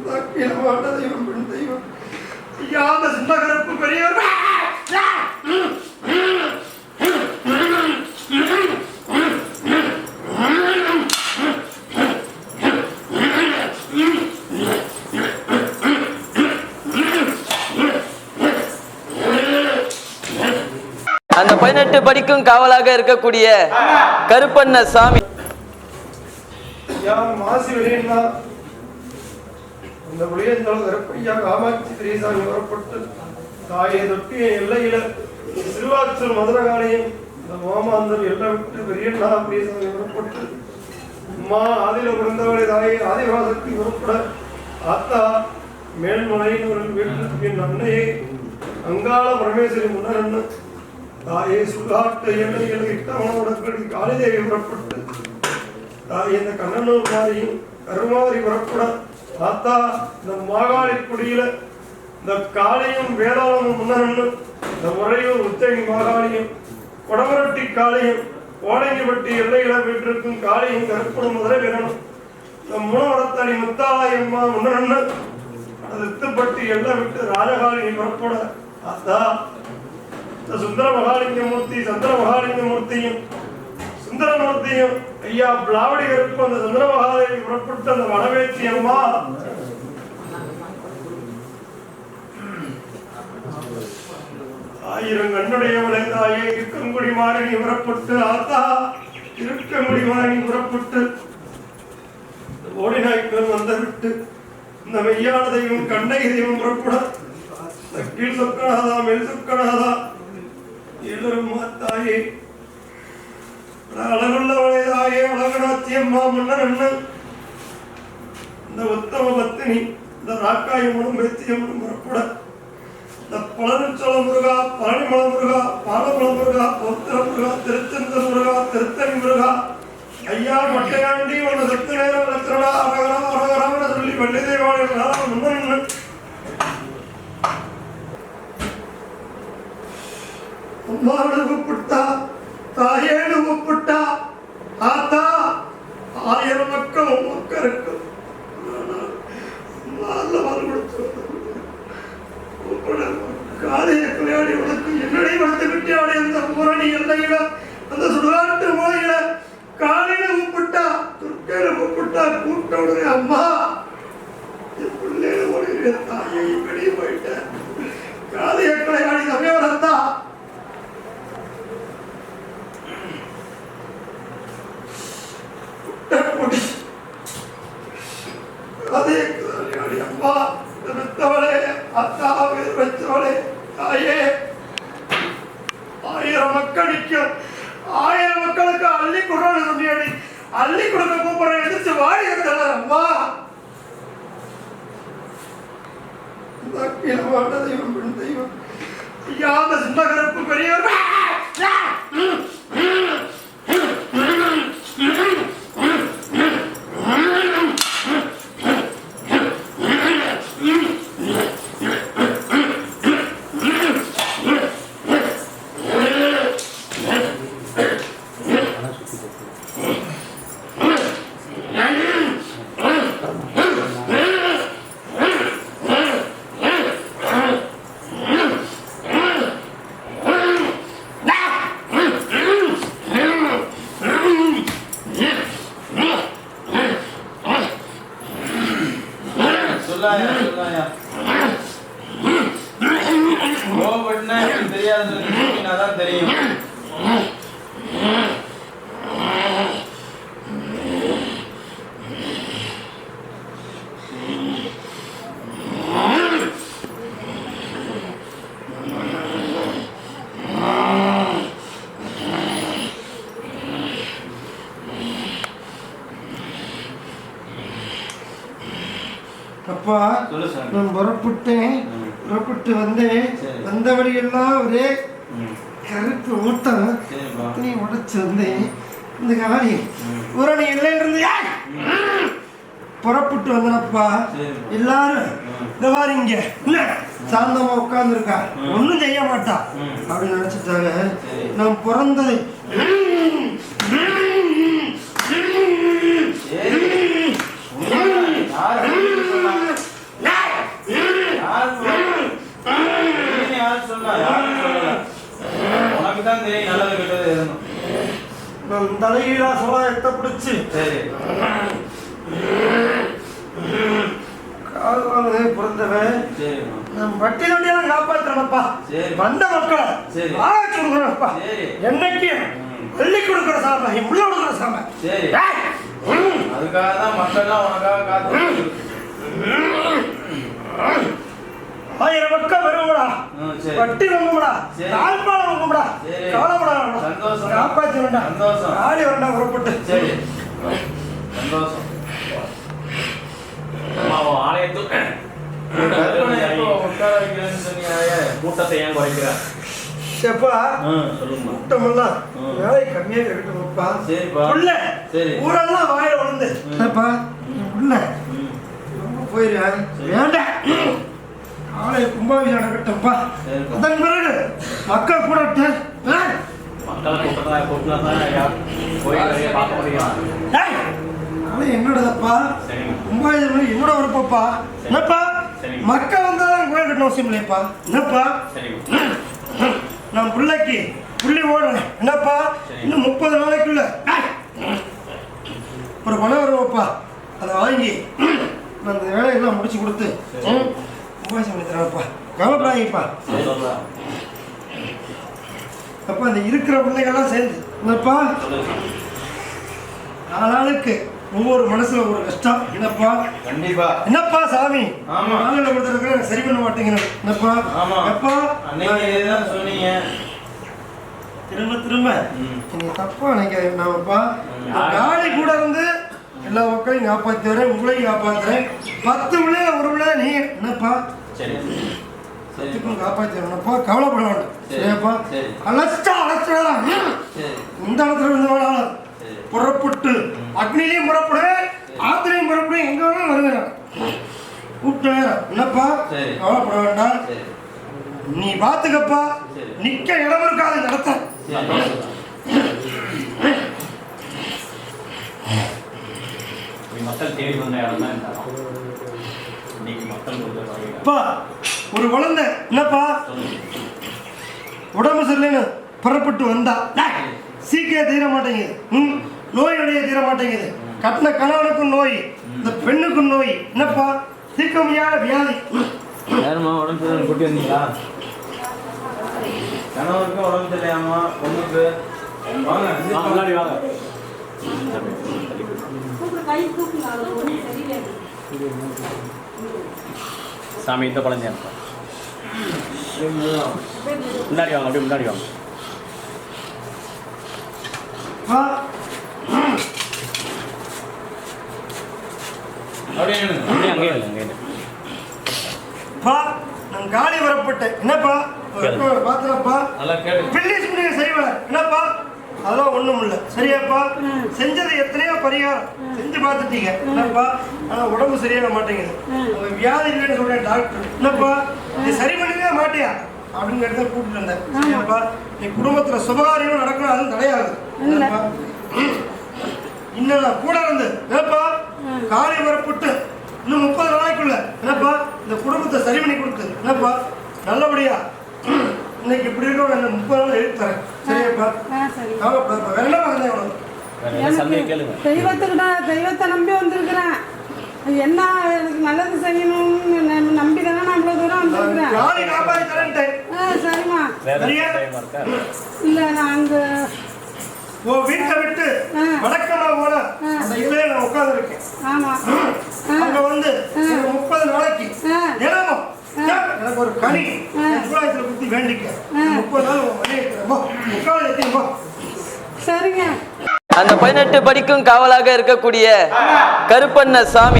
தெய்வம் பெண் தெய்வம் சின்னகரப்பு பெரியவர் அந்த பதினெட்டு படிக்கும் காவலாக இருக்கக்கூடிய கருப்பண்ண சாமி. மாசி வெளியா இந்த புளியஞ்சோல கருப்பையா காமாட்சி திரேசாமி வரப்பட்டு தாயை தொட்டிய எல்லையில திருவாச்சூர் மதுரகாளையும் இந்த மாமாந்தர் எல்லாம் விட்டு பெரியண்ணா பிரியசாமி வரப்பட்டு அம்மா ஆதில பிறந்தவளை தாயை ஆதிவாசக்தி உருப்பட ஆத்தா மேல்மலையின் ஒரு வீட்டுக்கு என் அன்னையே அங்காள பரமேஸ்வரி முன்னரன்னு தாயே சுகாட்ட எண்ணெய்களை இட்டவன உடற்கடி காளிதேவி புறப்பட்டு தாய் இந்த கண்ணனூர் மாதிரியும் கருமாதிரி புறப்பட தாத்தா இந்த மாகாணி குடியில இந்த காளையும் வேதாளமும் முன்னரன்னு இந்த முறையூர் உத்தகி மாகாணியும் கொடமரட்டி காளையும் கோடங்கிப்பட்டி எல்லையில வீட்டிற்கும் காளையும் கருப்படும் முதலை வேணும். இந்த முனவரத்தடி முத்தாலயம்மா முன்னரன்னு திருப்பட்டி எல்லை விட்டு ராஜகாளியை புறப்பட ஆத்தா இந்த சுந்தர மகாலிங்க மூர்த்தி சந்திர மகாலிங்க மூர்த்தியும் சுந்தரமூர்த்தியும் ஐயா பிளாவடி அந்த சுந்தர மகாதேவி புறப்பட்டு அந்த வடவேச்சி அம்மா. ஆயிரம் கண்ணுடைய தாயே இருக்கங்குடி மாறி புறப்பட்டு ஆத்தா இருக்கங்குடி மாறி புறப்பட்டு ஓடிநாய்க்கு வந்த விட்டு இந்த மெய்யான தெய்வம் கண்ணை தெய்வம் புறப்பட கீழ் சொக்கனாதா மெல் சொக்கனாதா எழுரும் தாயே அழகுள்ளவளைதாயே தாயே அம்மா மன்னர் அண்ணன் இந்த உத்தம பத்தினி இந்த ராக்காயம்மனும் பேத்தியம்மனும் புறப்பட. இந்த பழனிச்சோள முருகா பழனிமல முருகா பாலமல முருகா பௌத்திர முருகா திருச்செந்தூர் முருகா திருத்தணி முருகா ஐயா மட்டையாண்டி உன்னை சத்து நேரம் லட்சணா அரகரா அரகரான்னு சொல்லி வெள்ளி தேவாலய முன்னன் அம்மாவோட கூப்பிட்டா தாயேடு கூப்பிட்டு ஆத்தா ஆயிரம் மக்கள் மக்கள் இருக்கும் காலைய விளையாடி உனக்கு என்னடி வளர்த்து விட்டியாடி அந்த பூரணி எல்லையில அந்த சுடுகாட்டு மூலையில காலையில கூப்பிட்டா துர்க்கையில கூப்பிட்டா கூப்பிட்ட உடனே அம்மா அதே கல்யாணி அம்மா பெத்தவளே அத்தா தாயே. ஆயிரம் ஆயிரம் மக்களுக்கு அள்ளி அள்ளி கொடுக்க கூப்பிடுற எதிர்த்து அம்மா. தெய்வம் பெண் தெய்வம். பெரியவர் சொல்லாயா சொல்லாயா கோவப்பட்டுனா எனக்கு தெரியாதுன்னு தான் தெரியும் அப்பா. நான் புறப்பட்டேன். புறப்பட்டு வந்தேன் சரி. வந்த வழியெல்லாம் ஒரே. கருப்பு சரிப்பா நீ உடைச்சு வந்தேன் இந்த காரி ம். பூரணி இல்லைன்னு இருந்து ஏய்! புறப்பட்டு வந்தனப்பா. எல்லாரும். இந்த மாதிரி இங்க இல்ல சாந்தமா உட்கார்ந்துருக்கா ம். ஒண்ணும் செய்ய மாட்டா. அப்படின்னு நினைச்சிட்டாங்க. நான் பிறந்தது சரி. வேணாம்னு சொல்றா யாரும் சொல்லல. உனக்கு தான் தெரியும் நல்லது கெட்டது எதுவும் நான் தலைகீழா சோழத்தை சரி. கால்வானதே பிறந்தவன் நம் பட்டி நொடியெல்லாம் காப்பாத்துறப்பா வந்த மக்களை ஆராய்ச்சி கொடுக்குறப்பா என்னைக்கு அதுக்காக தான் மக்கள்லாம் உனக்காக காத்து ஆயிரம் மக்கள் வருவடா. வட்டி வாங்கும்டா சரி. தாழ்பாளம் வாங்கும்டா. கவலைப்படா சந்தோஷம். காப்பாற்றி வேண்டாம் சந்தோஷம். ஆடி வரண்டா புறப்பட்டு. சரி. சந்தோஷம். கூட்டத்தை ஏன் குறைக்கிற? சொல்லுமா கூட்டமெல்லாம். வேலை கம்மியா இருக்கட்டும்ப்பா சரிப்பா. உள்ள. சரி. ஊரெல்லாம் வாயில விழுந்து உள்ள. வேண்டாம். ஆலய கும்பாபிஷேகம் நடக்கட்டும்ப்பா. அதன் பிறகு மக்கள் கூட தான் என்னோடதப்பா? கும்பாபிஷேகம் என்னோட விருப்பப்பா என்னப்பா. மக்கள் வந்தாதான் கோயில் கட்டணும் அவசியம் இல்லையப்பா. என்னப்பா? நான் பிள்ளைக்கு புள்ளி ஓடுறேன் என்னப்பா. இன்னும் முப்பது நாளைக்குள்ள. ஒரு பணம் வருவப்பா அதை வாங்கி அந்த வேலையெல்லாம் முடிச்சு கொடுத்து பண்ணி தரேன்ப்பா கவலைப்படாதீங்கப்பா அப்பா இந்த இருக்கிற பிள்ளைகள்லாம் சேர்ந்து. என்னப்பா? நாளாளுக்கு ஒவ்வொரு மனசுல ஒரு கஷ்டம். என்னப்பா? கண்டிப்பா. என்னப்பா சாமி? ஆமா. நாளில் கொடுத்துருக்கிற சரி பண்ண மாட்டேங்கிறேன் என்னப்பா? ஆமா. அன்னைக்கு இதுதான் சொன்னீங்க. திரும்ப திரும்ப. நீங்க தப்பா நினைக்காதீங்க நாமப்பா. காளி கூட இருந்து எல்லா மக்களையும் காப்பாத்தி வரேன் உங்களையும் காப்பாத்துறேன். பத்து பிள்ளைய ஒரு பிள்ளை நீ என்னப்பா? காப்பாத்தி வரணும்ப்பா கவலைப்பட வேண்டாம். சரி. சரியாப்பா? அழைச்சா சரி. இந்த இடத்துல இருந்து வேணாலும் சரி. புறப்பட்டு அக்னிலையும் புறப்படுவேன் ஆத்திரையும் புறப்படுவேன் எங்க வேணாலும் வருகிறேன் கூப்பிட்டு என்னப்பா. கவலைப்பட வேண்டாம். நீ பாத்துக்கப்பா. நிக்க இடம் இருக்காது நடத்த மக்கள் தேடி வந்த இடம் தான் இந்த இடம் இன்னைக்கு மக்கள் கொஞ்சம் குறையில. அப்பா ஒரு குழந்தை என்னப்பா? உடம்பு சரியில்லைன்னு புறப்பட்டு வந்தா. சீக்கிரம் தீர மாட்டேங்குது. ம் நோய் நொடிய தீர மாட்டேங்குது. கட்டின கணவனுக்கும் நோய் இந்த பெண்ணுக்கும் நோய். என்னப்பா? தீர்க்க முடியாத வியாதி. ம். யாரும்மா உடம்பு சரியில்லை கூட்டி வந்தீங்களா? கணவருக்கும் உடம்பு சரியாமா பொண்ணுக்கு? வாங்க முன்னாடி வாங்க. சாமி இந்த குழந்தையா இருக்கா. முன்னாடி வாங்க அப்படியே முன்னாடி வாங்க. அப்படியே இல்லை இல்லை. அப்பா நான் காலி வரப்பட்டேன். என்னப்பா? பாத்துறப்பா பிள்ளை சுண்டிய சரிவல என்னப்பா? அதெல்லாம் ஒண்ணும் இல்ல. சரியாப்பா? செஞ்சது எத்தனையோ பரிகாரம். செஞ்சு பார்த்துட்டீங்க. என்னப்பா? ஆனா உடம்பு சரியாக மாட்டேங்குது. வியாதி இல்லைன்னு சொல்றேன் டாக்டர். என்னப்பா? நீ சரி பண்ணவே மாட்டியா? அப்படின்னு இடத்துல கூப்பிட்டு இருந்தேன். சரியாப்பா? நீ குடும்பத்துல சுபகாரியம் நடக்கணும் அதுவும் என்னப்பா? இன்னும் கூட இருந்து. என்னப்பா? காலை வரப்பட்டு இன்னும் முப்பது நாளைக்குள்ள. என்னப்பா? இந்த குடும்பத்தை சரி பண்ணி கொடுத்து. என்னப்பா? நல்லபடியா. இன்னைக்கு இப்படி இருக்க இந்த முப்பது நாள் எழுதி தரேன். சரியாப்பா? ஆ சரி. கவலைப்படாதப்பா. வேற என்ன கேளுங்க. தெய்வத்துக்கிட்ட தெய்வத்தை நம்பி வந்திருக்கிறேன். என்ன எனக்கு நல்லது செய்யணும்னு நம்பி தானே நான் இவ்வளோ தூரம் வந்திருக்கிறேன்? சரிம்மா. இல்லை நான் அங்கே உன் வீட்டை விட்டு. வடக்கமா போன ஆ. அந்த இதுல நான் உட்கார்ந்து இருக்கேன் ஆமாம் அங்க வந்து முப்பது நாளைக்கு ஆ. எனக்கு ஒரு கனி. சூழாயத்தில் குத்தி வேண்டிக்க. முப்பது நாள் முக்கால் எத்தியும் சரிங்க. அந்த பதினெட்டு படிக்கும் காவலாக இருக்கக்கூடிய கருப்பண்ண சாமி.